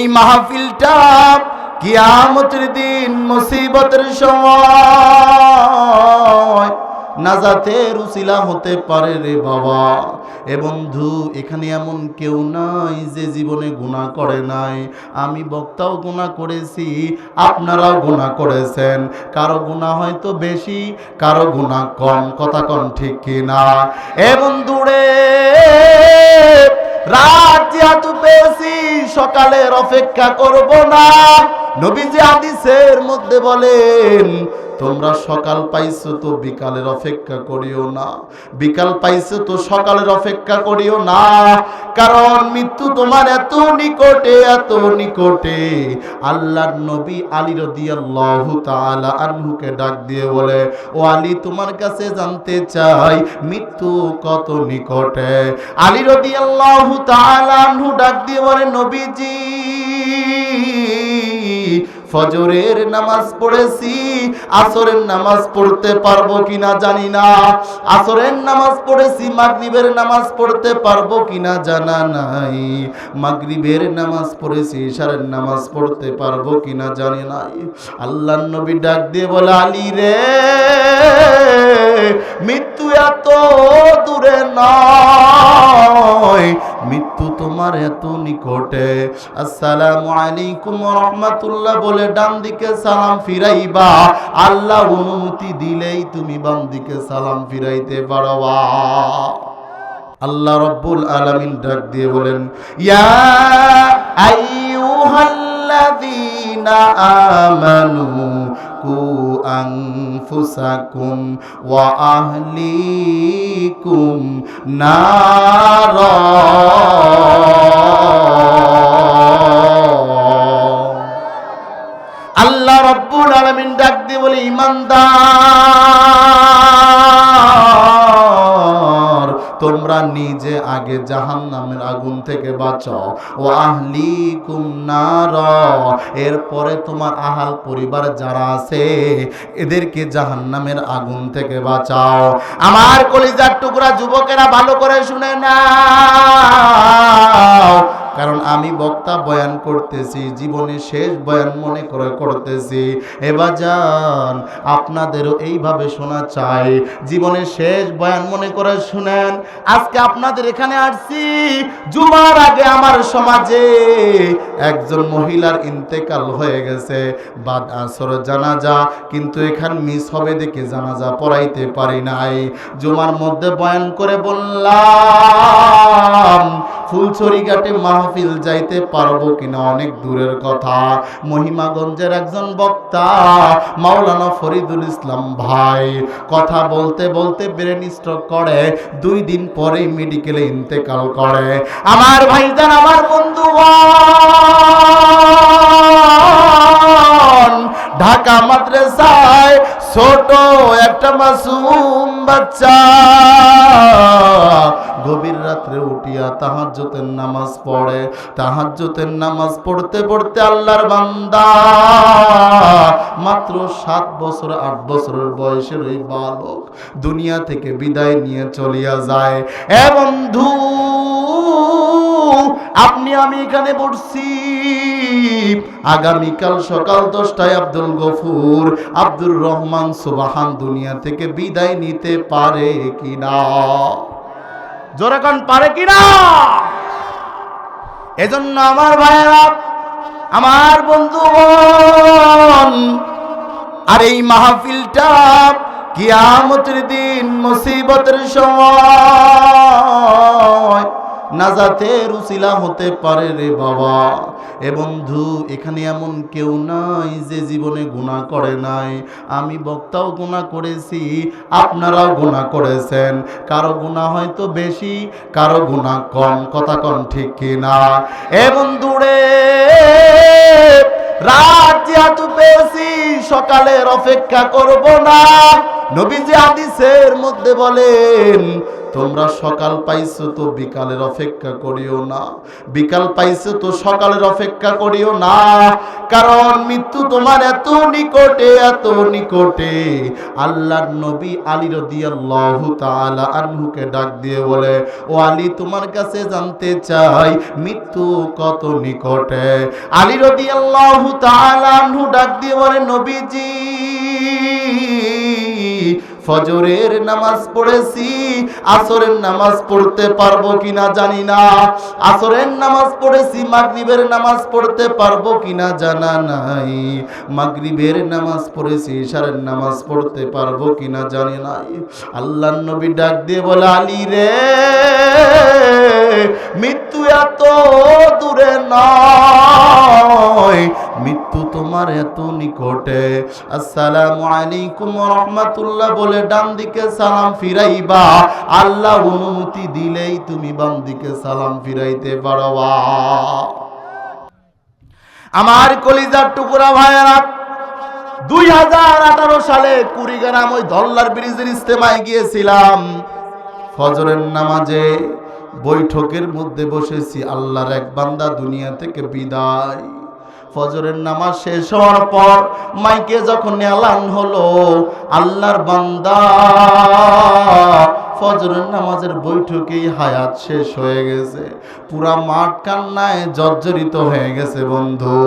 এই মাহফিলটা কিয়ামতের দিন মুসিবতের সময় নাজাতের উসিলা হতে পারে রে বাবা। এ বন্ধু, এখানে এমন কেউ নাই যে জীবনে গুণা করে নাই। আমি বক্তাও গুণা করেছি, আপনারাও গুণা করেছেন। কারও গুণা হয়তো বেশি, কারও গুণা কম। কথা কম ঠিক কিনা? এ বন্ধুরে রাত যেহেতু পেয়েছি সকালের অপেক্ষা করব না। নবীজি আদিসের মধ্যে বলেন তোমরা সকাল পাইছো তো বিকালের অপেক্ষা করিও না। বিকাল পাইছো তো সকালের অপেক্ষা করিও না। কারণ মৃত্যু তোমার এত নিকটে এত নিকটে। আল্লাহর নবী আলী রাদিয়াল্লাহু তাআলা আনহুকে ডাক দিয়ে বলে, ও আলী, তোমার কাছে জানতে চাই, মৃত্যু কত নিকটে? আলী রাদিয়াল্লাহু তাআলা আনহু ডাক দিয়ে বলে, নবীজি ফজরের নামাজ পড়েছি, আসরের নামাজ পড়তে পারব কিনা জানি না। আসরের নামাজ পড়েছি, মাগরিবের নামাজ পড়তে পারব কিনা জানা নাই। মাগরিবের নামাজ পড়েছি ইশারের নামাজ পড়তে পারব কিনা জানি নাই। আল্লাহর নবী ডাক দিয়ে বলে, আলী রে মৃত্যু এত দূরে নয়। মৃত্যু তোমার এত নিকটে। আসসালামু আলাইকুম রহমাতুল্লাহ বলে ডান দিকে সালাম ফিরাইবা। আল্লাহ অনুমতি দিলেই তুমি বাম দিকে সালাম ফিরাইতে পারবা। আল্লাহ রব্বুল আলামিন ডাক দিয়ে বলেন, ইয়া আইয়ুহাল্লাযীনা আমানু কু আনফুসাকুম ওয়া আহলিকুম আল্লাহ রব্বুল আলামিন ডাক দিয়ে বলে ইমানদার তোমরা নিজে আগে জাহান নামের আগুন থেকে বাঁচাও। ও আহলি কুমনার এরপরে তোমার আহাল পরিবার যারা আছে, এদেরকে জাহান নামের আগুন থেকে বাঁচাও। আমার কলিজার টুকরা যুবকেরা ভালো করে শুনে না আমি বক্তা বয়ান করতেছি, জীবনে শেষ বয়ান মনে করে করতেছি। এবার যান, আপনাদেরও এইভাবে শোনা চাই। জীবনের শেষ বয়ান মনে করে শুনেন, আজকে আপনাদের এখানে আসছি। জুমার আগে আমার সমাজে একজন মহিলার ইন্তেকাল হয়ে গেছে। বাদ আসর জানাজা, কিন্তু এখান মিস হবে দেখে জানাজা পড়াইতে পারি নাই। জুমার মধ্যে বয়ান করে বললাম ফুলছড়ি ঘাটে মাহফিল যাইতে পারব কিনা অনেক দূরের কথা। মহিমাগঞ্জের একজন বক্তা, মাওলানা ফরিদুল ইসলাম ভাই, কথা বলতে বলতে ব্রেন স্ট্রোক করে, দুই দিন পরেই মেডিকেলে ইন্তেকাল করে। আমার ভাইজান, আমার বন্ধু ঢাকা মাদ্রাসায় ছোট একটা মাসুম বাচ্চা। গভীর রাত্রে উঠিয়া তাহাজ্জতের নামাজ পড়ে। তাহাজ্জতের নামাজ পড়তে পড়তে আল্লাহর বান্দা মাত্র সাত বছর, আট বছরের বয়সের ওই বালক দুনিয়া থেকে বিদায় নিয়ে চলিয়া যায়। এ বন্ধু আপনি, আমি এখানে পড়ছি। আগামীকাল সকাল দশটায় আব্দুল গফুর, আব্দুর রহমান সুবাহান দুনিয়া থেকে বিদায় নিতে পারে কিনা? জোরাকান পারে কিনা? এজন্য আমার ভাইয়েরা, আমার বন্ধু আর এই মাহফিলটা কিয়ামতের দিন মুসিবতের সময় নাজাতের উসিলা হতে পারে রে বাবা। এ বন্ধু, এখানে এমন কেউ নাই যে জীবনে গুণা করে নাই। আমি বক্তাও গুণা করেছি, আপনারাও গুণা করেছেন। কারও গুণা হয়তো বেশি, কারও গুণা কম। কথা কম ঠিক কিনা? এ বন্ধুরে রাত যেহেতু পেয়েছি, সকালের অপেক্ষা করব না। নবীজি হাদিসের মধ্যে বলেন তোমরা সকাল পাইছো তো বিকালের অপেক্ষা করিও না। বিকাল পাইছো তো সকালের অপেক্ষা করিও না। কারণ মৃত্যু তোমার এত নিকটে এত নিকটে। আল্লাহর নবী আলী রাদিয়াল্লাহু তাআলা আনহুকে ডাক দিয়ে বলে, ও আলী, তোমার কাছে জানতে চাই, মৃত্যু কত নিকটে? আলী রাদিয়াল্লাহু তাআলা আনহু ডাক দিয়ে বলে, নবীজি ফজরের নামাজ পড়েছি, আসরের নামাজ পড়তে পারব কিনা জানি না। আসরের নামাজ পড়েছি, মাগরিবের নামাজ পড়তে পারব কিনা জানা নাই। মাগরিবের নামাজ পড়েছি ইশারের নামাজ পড়তে পারব কিনা জানি নাই। আল্লাহ নবী ডাক দিয়ে বলে, আলী রে, মৃত্যু এত দূরে নয় মৃত্যু তোমার এত নিকটে। আসসালামু আলাইকুম রহমাতুল্লাহ, বলে ডান দিকে সালাম ফিরাইবা। আল্লাহ অনুমতি দিলেই তুমি বাম দিকে সালাম ফিরাইতে পারবা। আমার কলিজার টুকরা ভাইয়েরা, দুই হাজার আঠারো সালে কুড়িগ্রাম ওই ধল্লার ব্রিজের ইস্তেমায় গিয়েছিলাম। ফজরের নামাজে বৈঠকের মধ্যে বসেছি, আল্লাহর এক বান্দা দুনিয়া থেকে বিদায়। ফজরের নামাজ শেষ হওয়ার পর মাইকে যখন এলান হলো, আল্লাহর বান্দা ফজরের নামাজের বৈঠকেই হায়াত শেষ হয়ে গেছে। পুরা মাঠ কান্নায় জর্জরিত হয়ে গেছে বন্ধু।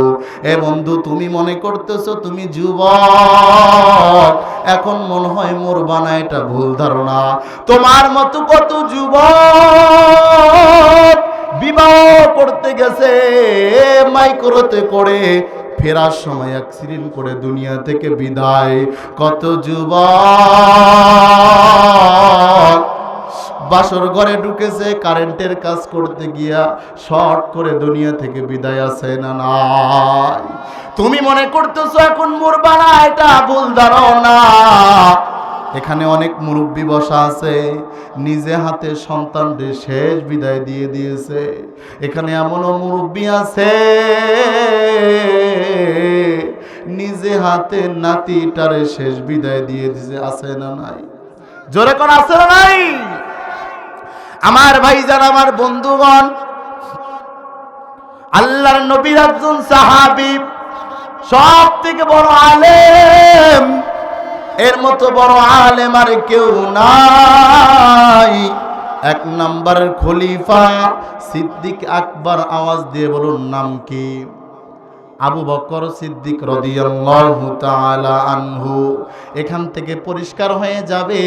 এ বন্ধু, তুমি মনে করতেছো তুমি যুবক। এখন মনে হয় মোর বানা এটা ভুল ধারণা। তোমার মতো কত যুবক বিবাহ করতে গেছে, মাইক্রোতে করে। ফেরার সময় অ্যাক্সিডেন্ট করে দুনিয়া থেকে বিদায়। কত যুবক বাসর ঘরে ঢুকেছে, কারেন্টের কাজ করতে গিয়া শর্ট করে দুনিয়া থেকে বিদায় আছে না নাই? তুমি মনে করতেছো এখন মোর না এটা ভুল ধারণা। এখানে অনেক মুরব্বী বসা আছে। নিজে হাতে সন্তানদের শেষ বিদায় দিয়ে দিয়েছে। এখানে এমনও মুরব্বী আছে। নিজে হাতে নাতিটারে শেষ বিদায় দিয়ে দিয়েছে। আছে না নাই? জোরে কোন, আছে না নাই? আমার ভাইজান, আমার বন্ধুগণ, আল্লাহর নবীর একজন সাহাবি সব থেকে বড় আলেম এর মতো বড় আলেম আর কেউ নাই। এক নম্বরের খলিফা সিদ্দিক আকবর আওয়াজ দিয়ে বলুন, নাম কি? আবু বকর সিদ্দিক আনহু। এখান থেকে পরিষ্কার হয়ে যাবে,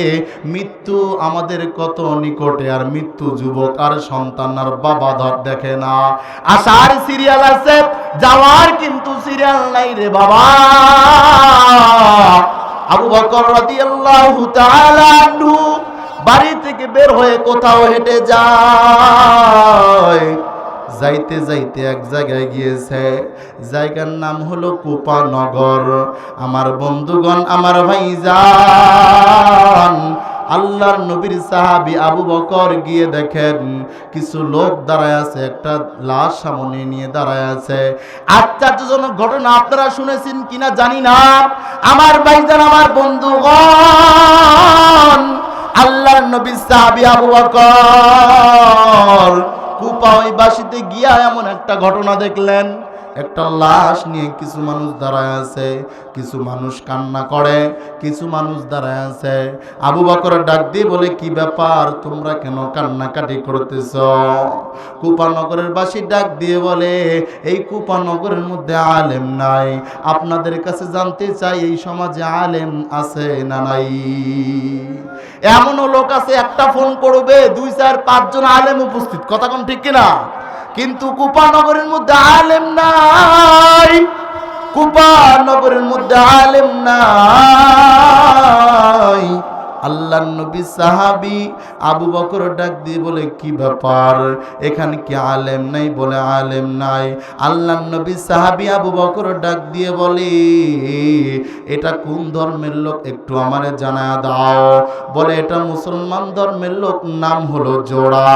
মৃত্যু আমাদের কত নিকটে, আর মৃত্যু যুবক আর সন্তান আর বাবা ধর দেখে না। আসার সিরিয়াল আছে, যাওয়ার কিন্তু সিরিয়াল নাই রে বাবা। আবু বকর রাদিয়াল্লাহু তাআলা আনহু বাড়ি থেকে বের হয়ে কোথাও হেঁটে যায়। যাইতে যাইতে এক জায়গায় গিয়েছে। জায়গার নাম হলো কুপানগর। আমার বন্ধুগণ, আমার ভাইজান আল্লাহর নবীর সাহাবি আবু বকর গিয়ে দেখেন, কিছু লোক দাঁড়ায় আছে, একটা লাশ সামনে নিয়ে দাঁড়ায় আছে। আশ্চর্যজনক ঘটনা, আপনারা শুনেছেন কিনা জানি না। আমার ভাইজান, আমার বন্ধুগণ, আল্লাহর নবী সাহাবি আবু বকর কুপা ওই বাসিতে গিয়া এমন একটা ঘটনা দেখলেন। একটা লাশ নিয়ে কিছু মানুষ দাঁড়ায় আছে, কিছু মানুষ কান্না করে, কিছু মানুষ দাঁড়ায় আছে। আবু বকর ডাক দিয়ে বলে, কি ব্যাপার? তোমরা কেন কান্নাকাটি করতেছ? কুপানগরের বাসী ডাক দিয়ে বলে, এই কুপানগরের মধ্যে আলেম নাই। আপনাদের কাছে জানতে চাই, এই সমাজে আলেম আছে না নাই? এমনও লোক আছে, একটা ফোন করবে, দুই, চার, পাঁচজন আলেম উপস্থিত। কথা কোন ঠিক কিনা? কিন্তু কুপানগরের মধ্যে আলেম নাই। কুপানগরের মধ্যে আলেম নাই। আল্লাহ নবী সাহাবি আবু বকর ডাক দিয়ে বলে, কি ব্যাপার? এখানে কি আলেম নাই? বলে, আলেম নাই। আল্লাহ নবী সাহাবি আবু বকর ডাক দিয়ে বলে, এটা কোন ধর্মের লোক? একটু আমারে জানা দাও। বলে, এটা মুসলমান ধর্মের লোক, নাম হলো জোড়া।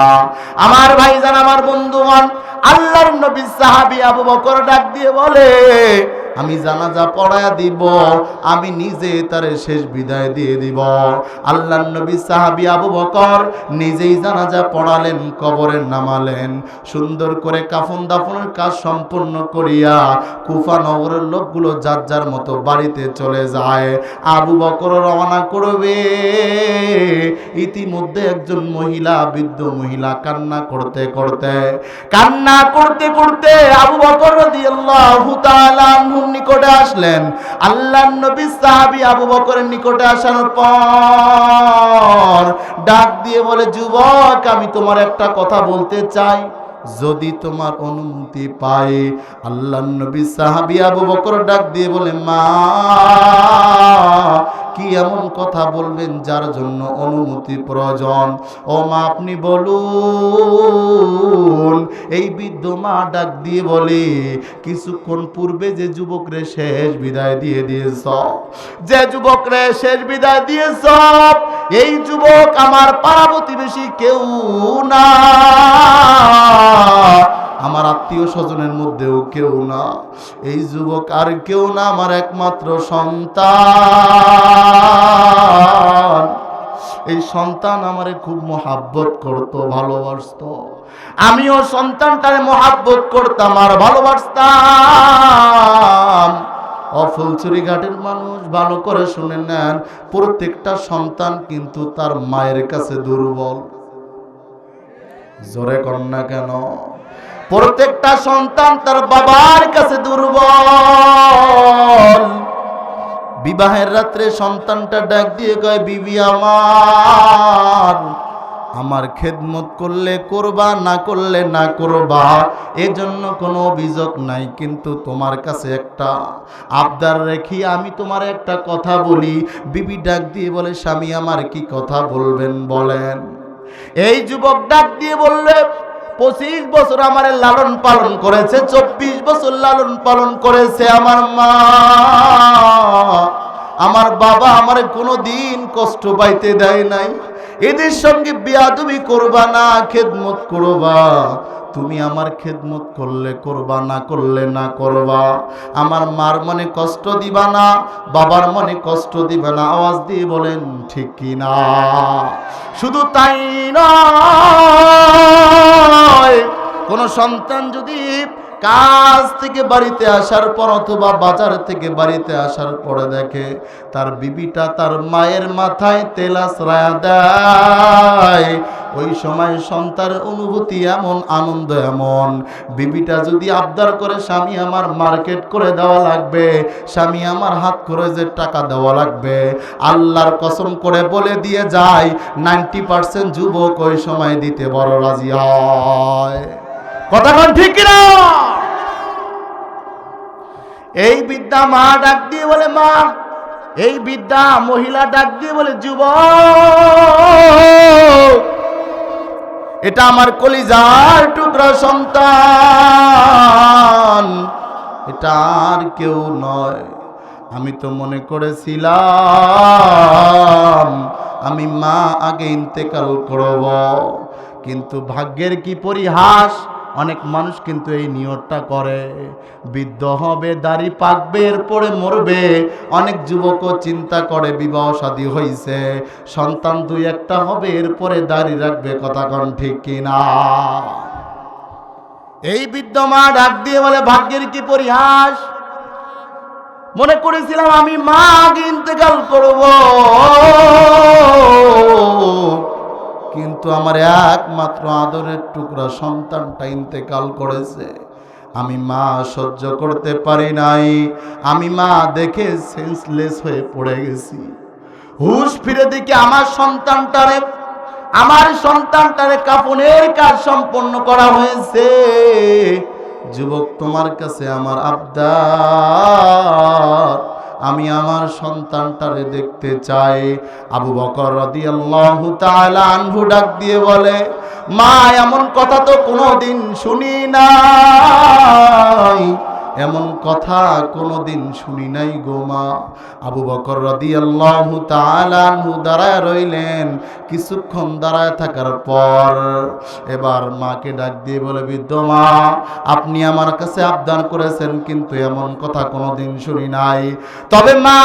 আমার ভাইজান, আমার বন্ধুগণ, আল্লাহর নবী সাহাবি আবু বকর ডাক দিয়ে বলে আমি জানাজা পড়ায়া দিব, আমি নিজে তারে শেষ বিদায় দিয়ে দিব। আল্লাহ নবী সাহাবী আবু বকর নিজেই জানাজা পড়ালেন, কবরে নামালেন। সুন্দর করে কাফন দাফনের কাজ সম্পূর্ণ করিয়া কুফা নগরের লোকগুলো যার যার মতো বাড়িতে চলে যায়। আবু বকর রওনা করবে। ইতিমধ্যে একজন মহিলা, বৃদ্ধ মহিলা কান্না করতে করতে, কান্না করতে করতে আবু বকর রাদিয়াল্লাহু তাআলা আনহুর নিকটে আসলেন। আল্লাহ নবী সাহাবি আবু বকরের নিকটে আসানোর পর ডাক দিয়ে বলে, যুবক, আমি তোমার একটা কথা বলতে চাই। যদি তোমার অনুমতি পায় আল্লাহ নবী সাহাবি আবু বকর ডাক দিয়ে বলে, মা কি এমন কথা বলবেন যার জন্য অনুমতি প্রয়োজন? ও মা আপনি বলুন, এই বৃদ্ধ মা ডাক দিয়ে বলে, কিছুক্ষণ পূর্বে যে যুবকরে শেষ বিদায় দিয়ে দিয়েছ, যে যুবকরে শেষ বিদায় দিয়েছ, এই যুবক আমার পাড়া প্রতিবেশী কেউ না। আমার আত্মীয় স্বজনের মধ্যেও কেউ না। এই যুবক আর কেউ না, আমার একমাত্র সন্তান। এই সন্তান আমারে খুব মহাব্বত করত, ভালোবাসত। আমিও সন্তানটারে মহাব্বত করতাম আর ভালোবাসতাম। অফুলচুরি ঘাটের মানুষ, ভালো করে শুনে নেন, প্রত্যেকটা সন্তান কিন্তু তার মায়ের কাছে দুর্বল। জোরে কন্যা কেন? প্রত্যেকটা সন্তান তার বাবার কাছে দুর্বল। বিবাহের রাত্রে সন্তানটা ডাক দিয়ে কয়, বিবি আমার আমার খেদমত করলে করবা, না করলে না করবা। এজন্য কোনো অভিযোগ নাই, কিন্তু তোমার কাছে একটা আবদার রেখি আমি তোমার একটা কথা বলি। বিবি ডাক দিয়ে বলে, স্বামী, আমার কি কথা বলবেন, বলেন। এই যুবক ডাক দিয়ে বললে, পঁচিশ বছর আমার লালন পালন করেছে, চব্বিশ বছর লালন পালন করেছে আমার মা। আমার বাবা আমার কোনো দিন কষ্ট পাইতে দেয় নাই। এদের সঙ্গে বিয়াদবি করবা না, খেদমত করবা। তুমি আমার খেদমত করলে করবা, না করলে না করবা। আমার মার মনে কষ্ট দিবা না, বাবার মনে কষ্ট দিবে না। আওয়াজ দিয়ে বলেন, ঠিক কি না? শুধু তাই না কোন সন্তান যদি কাজ থেকে বাড়িতে আসার পর অথবা বাজার থেকে বাড়িতে আসার পরে দেখে তার বিবিটা তার মায়ের মাথায় তেল আশ্রয়া দেয়। ওই সময় সন্তানের অনুভূতি এমন, আনন্দ এমন। বিবিটা যদি আবদার করে, স্বামী, আমার মার্কেট করে দেওয়া লাগবে। স্বামী, আমার হাত করে যে টাকা দেওয়া লাগবে। আল্লাহর কসম করে বলে দিয়ে যায়, নাইনটি পার্সেন্ট যুবক ওই সময় দিতে বড় রাজি হয়। কথা ঠিক কিনা? এই বিদ্যা মা ডাক দিয়ে বলে মা, এই বিদ্যা মহিলা ডাক দিয়ে বলে যুব, এটা আমার কলিজার টুকরা সন্তান, এটা আর কেউ নয়। আমি তো মনে করেছিলাম, আমি মা আগে ইন্তেকাল করব, কিন্তু ভাগ্যের কি পরিহাস? অনেক মানুষ কিন্তু এই নিয়তটা করে। বৃদ্ধ হবে, দাড়ি পাকবে, এরপরে মরবে। অনেক যুবকও চিন্তা করে, বিবাহ শাদী হইছে। সন্তান দুই একটা হবে, এরপরে দাড়ি রাখবে, কথা কন ঠিক কিনা? এই বৃদ্ধ মা ডাক দিয়ে বলে, ভাগ্যের কি পরিহাস? মনে করেছিলাম, আমি মা আগে ইন্তেকাল করব। কিন্তু আমার একমাত্র আদরের টুকরা সন্তানটা ইন্তেকাল করেছে। আমি মা সহ্য করতে পারি নাই। আমি মা দেখে সেন্সলেস হয়ে পড়ে গেছি। হুশ ফিরে দেখি আমার সন্তানটারে আমার সন্তানটারে কাপনের কাজ সম্পন্ন করা হয়েছে। যুবক তোমার কাছে আমার আবদার। আমি আমার সন্তানটারে দেখতে চাই। আবু বকর রদিয়াল্লাহু তাআলা আনহু ডাক দিয়ে বলে, মা, এমন কথা তো কোনোদিন শুনি নাই। এমন কথা কোনোদিন শুনি নাই গো মা। আবু বকর রাদিয়াল্লাহু আল্লাহ আনহু দাঁড়ায় রইলেন কিছুক্ষণ দাঁড়ায় থাকার পর। এবার মাকে ডাক দিয়ে বলে, বৃদ্ধ মা, আপনি আমার কাছে আবদান করেছেন, কিন্তু এমন কথা কোনোদিন শুনি নাই। তবে মা,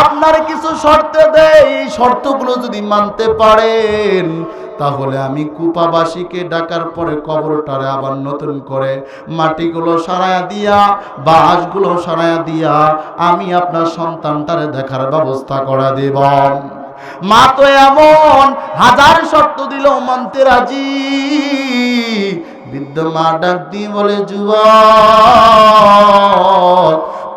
আপনার কিছু শর্ত দেই। শর্তগুলো যদি মানতে পারেন তাহলে আমি কুপাবাসীকে ডাকার পরে কবরটারে আবার নতুন করে মাটিগুলো সারায়া দিয়া, বাঁশগুলো সারায়া দিয়া আমি আপনার সন্তানটারে দেখার ব্যবস্থা করা দেব। মা তো এমন হাজার শর্ত দিল, মানতে রাজি। বৃদ্ধ মা ডাক দিয়ে বলে, যুবক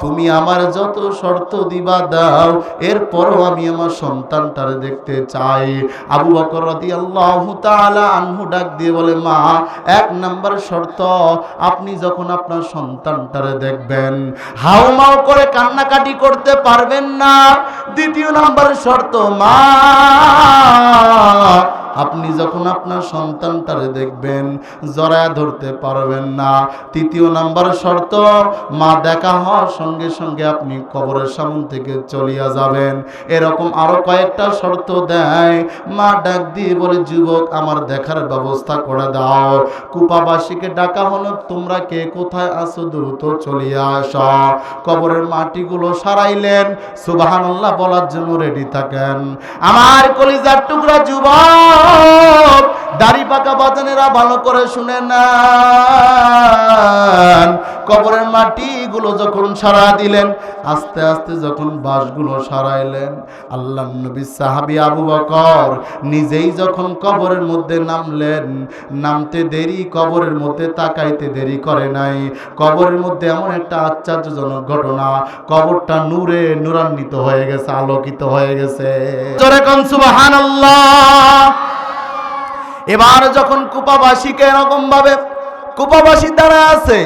তুমি আমার যত শর্ত দিবা দাও, এরপরও আমি আমার সন্তানটারে দেখতে চাই। আবু বকর রাদিয়াল্লাহু তাআলা আনহু ডাক দিয়ে বলে, মা, এক নাম্বার শর্ত, আপনি যখন আপনার সন্তানটারে দেখবেন, হাউমাউ করে কান্নাকাটি করতে পারবেন না। দ্বিতীয় নাম্বার শর্ত, মা আপনি যখন আপনার সন্তানটারে দেখবেন, জড়ায় ধরতে পারবেন না। তৃতীয় নাম্বার শর্ত, মা দেখা হওয়ার সঙ্গে সঙ্গে আপনি কবরের সামন থেকে চলিয়া যাবেন। এরকম আরও কয়েকটা শর্ত দেয়। মা ডাক দিয়ে বলে, যুবক, আমার দেখার ব্যবস্থা করে দাও। কুপাবাসীকে ডাকা হলো, তোমরা কে কোথায় আসো দ্রুত চলিয়া আস। কবরের মাটিগুলো সারাইলেন। সুবহানাল্লাহ বলার জন্য রেডি থাকেন। আমার কলিজার টুকরা যুবক! সব দাড়ি পাকা বাজানেরা ভালো করে শুনে না কবরের মাটিগুলো যখন সারা দিলেন, আস্তে আস্তে যখন বাঁশগুলো সারাইলেন, আল্লাহ নবী সাহাবি আবু বকর নিজেই যখন কবরের মধ্যে নামলেন, নামতে দেরি, কবরের মধ্যে তাকাইতে দেরি করে নাই। কবরের মধ্যে এমন একটা আশ্চর্যজনক ঘটনা, কবরটা নূরে নূরান্বিত হয়ে গেছে, আলোকিত হয়ে গেছে। জোরে কোন সুবহানাল্লাহ। এবার যখন কুপাবাসীকে এরকম ভাবে কুপাবাসী তারা আছে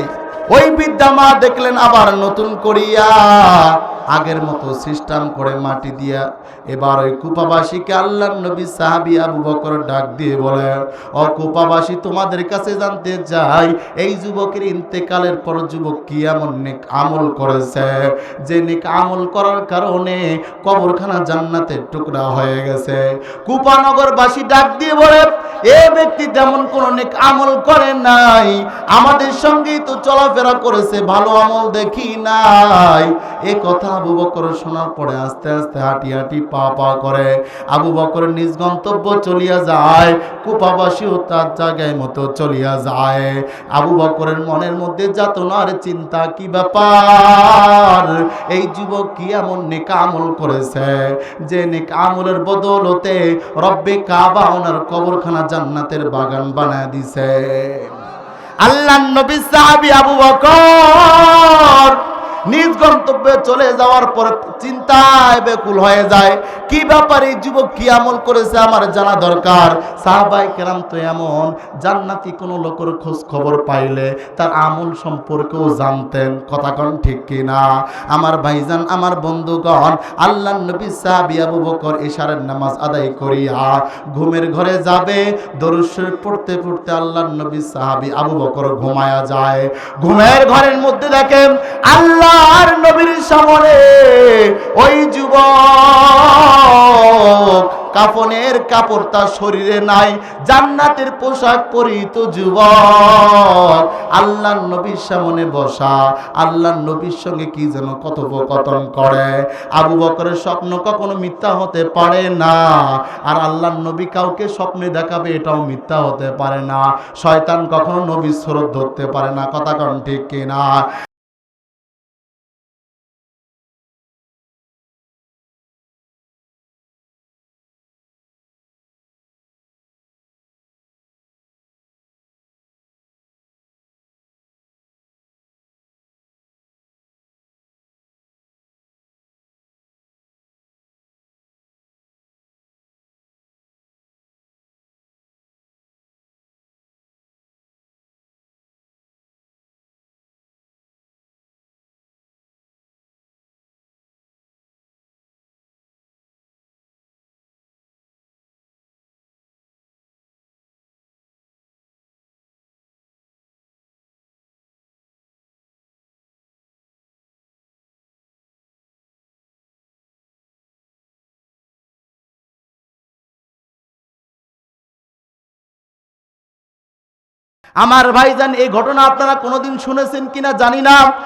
ওই বিদ্যা মা দেখলেন আবার নতুন করিয়া। আগের মতো সিস্টেম করে মাটি দিয়া এবার ওই কুপাবাসীকে আল্লাহ নবী সাহাবি আবু বকর ডাক দিয়ে বলে, ও কুপাবাসী, তোমাদের কাছে জানতে চাই, এই যুবকের ইন্তেকালের পর যুবক কি এমন নেক আমল করেছে? যে নেক আমল করার কারণে কবরখানা জান্নাতের টুকরা হয়ে গেছে। কুপানগরবাসী ডাক দিয়ে বলে, এ ব্যক্তি তেমন কোনো নেক আমল করে নাই। আমাদের সঙ্গেই তো চলাফেরা করেছে, ভালো আমল দেখি নাই। এ কথা আবু বকর শোনার পরে আস্তে আস্তে হাঁটি হাঁটি পা পা করে আবু বকর নিজ গন্তব্য চলিয়া যায়, কুপাবাসীও তার জায়গায় মতো চলিয়া যায়। আবু বকরের মনের মধ্যে যাতনার চিন্তা কি ব্যাপার? এই যুবক কি এমন নেক আমল করেছে যে নেক আমলের বদলতে রব্বে কাবা ওনার কবরখানা জান্নাতের বাগান বানায় দিছে? আল্লাহ নবী সাহাবী আবু বকর নিজ গন্তব্যে চলে যাওয়ার পরে চিন্তায় বেকুল হয়ে যায়। কি ব্যাপারে যুবক কি আমল করেছে আমার জানা দরকার? সাহাবাই কেরাম তো এমন, জান্নাতি কোনো লোকের খোঁজ খবর পাইলে তার আমল সম্পর্কেও জানতেন। কথা কন ঠিক কি না? আমার ভাইজান, আমার বন্ধুগণ আল্লাহ নবী সাহাবি আবু বকর ইশারের নামাজ আদায় করিয়া ঘুমের ঘরে যাবে, দরুদ পড়তে পড়তে আল্লাহ নবী সাহাবি আবু বকর ঘুমায়া যায়। ঘুমের ঘরের মধ্যে দেখেন আল্লাহর নবীর সামনে ওই যুবক, কাফনের কাপড় তার শরীরে নাই, জান্নাতের পোশাক পরিত যুবক। আল্লাহ নবীর সামনে বসা আল্লাহ নবীর সঙ্গে কি যেন কথোপকথন করে। আবু বকরের স্বপ্ন কখনো মিথ্যা হতে পারে না, আর আল্লাহ নবী কাউকে স্বপ্নে দেখাবে এটাও মিথ্যা হতে পারে না। শয়তান কখনো নবীর স্রোত ধরতে পারে না, কথা কন ঠিক কিনা? আমার ভাইজান এই ঘটনা আপনারা কোনোদিন শুনেছেন কিনা জানি না।